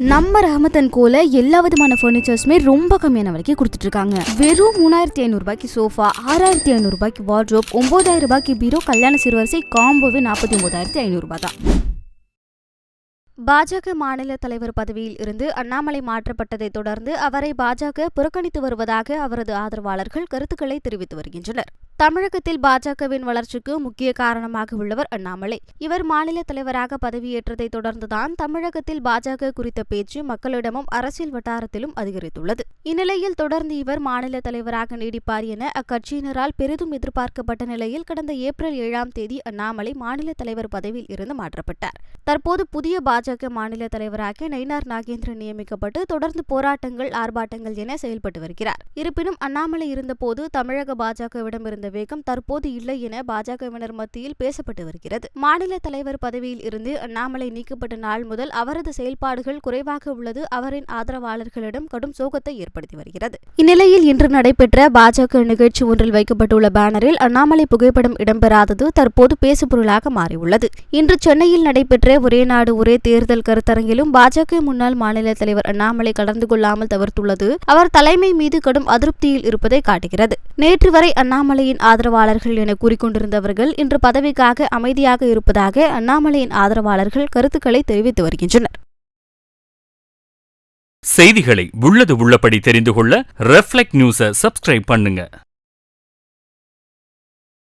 நம்ம ரஹமத்தன் கோல எல்லா விதமான ஃபர்னிச்சர்ஸுமே ரொம்ப கம்மியான விலைக்கு கொடுத்துட்டு இருக்காங்க வெறும் மூணாயிரத்தி ஐநூறு ரூபாய்க்கு சோஃபா ஆறாயிரத்தி ஐநூறு ரூபாய்க்கு வார்ட்ரோப் ஒன்பதாயிரம் ரூபாய்க்கு பீரோ கல்யாண சிறுவரிசை காம்போவே நாற்பத்தி ஒன்பதாயிரத்தி ஐநூறு ரூபாய் தான். பாஜக மாநில தலைவர் பதவியில் இருந்து அண்ணாமலை மாற்றப்பட்டதை தொடர்ந்து அவரை பாஜக புறக்கணித்து வருவதாக அவரது ஆதரவாளர்கள் கருத்துக்களை தெரிவித்து வருகின்றனர். தமிழகத்தில் பாஜகவின் வளர்ச்சிக்கு முக்கிய காரணமாக உள்ளவர் அண்ணாமலை. இவர் மாநில தலைவராக பதவியேற்றதை தொடர்ந்துதான் தமிழகத்தில் பாஜக குறித்த பேச்சு மக்களிடமும் அரசியல் வட்டாரத்திலும் அதிகரித்துள்ளது. இந்நிலையில் தொடர்ந்து இவர் மாநில தலைவராக நீடிப்பார் என அக்கட்சியினரால் பெரிதும் எதிர்பார்க்கப்பட்ட நிலையில் கடந்த ஏப்ரல் ஏழாம் தேதி அண்ணாமலை மாநில தலைவர் பதவியில் இருந்து மாற்றப்பட்டார். தற்போது புதிய பாஜக மாநில தலைவராக நயினார் நாகேந்திரன் நியமிக்கப்பட்டு தொடர்ந்து போராட்டங்கள் ஆர்ப்பாட்டங்கள் என செயல்பட்டு வருகிறார். இருப்பினும் அண்ணாமலை இருந்தபோது தமிழக பாஜகவிடம் இருந்த வேகம் தற்போது இல்லை என பாஜகவினர் மத்தியில் பேசப்பட்டு வருகிறது. மாநில தலைவர் பதவியில் இருந்து அண்ணாமலை நீக்கப்பட்ட நாள் முதல் அவரது செயல்பாடுகள் குறைவாக உள்ளது. அவரின் ஆதரவாளர்களிடம் கடும் சோகத்தை ஏற்படுத்தி வருகிறது. இந்நிலையில் இன்று நடைபெற்ற பாஜக நிகழ்ச்சி ஒன்றில் வைக்கப்பட்டுள்ள பேனரில் அண்ணாமலை புகைப்படம் இடம்பெறாதது தற்போது பேசுபொருளாக மாறியுள்ளது. இன்று சென்னையில் நடைபெற்ற ஒரே நாடு ஒரே தேர்தல் கருத்தரங்கிலும் பாஜக முன்னாள் மாநில தலைவர் அண்ணாமலை கலந்து கொள்ளாமல் தவிர்த்துள்ளது. அவர் தலைமை மீது கடும் அதிருப்தியில் இருப்பதை காட்டுகிறது. நேற்று வரை அண்ணாமலையின் ஆதரவாளர்கள் என கூறிக்கொண்டிருந்தவர்கள் இன்று பதவிக்காக அமைதியாக இருப்பதாக அண்ணாமலையின் ஆதரவாளர்கள் கருத்துக்களை தெரிவித்து வருகின்றனர். செய்திகளை உள்ளது உள்ளபடி தெரிந்து கொள்ள ரெஃப்ளெக்ட் நியூஸை சப்ஸ்கிரைப் பண்ணுங்க.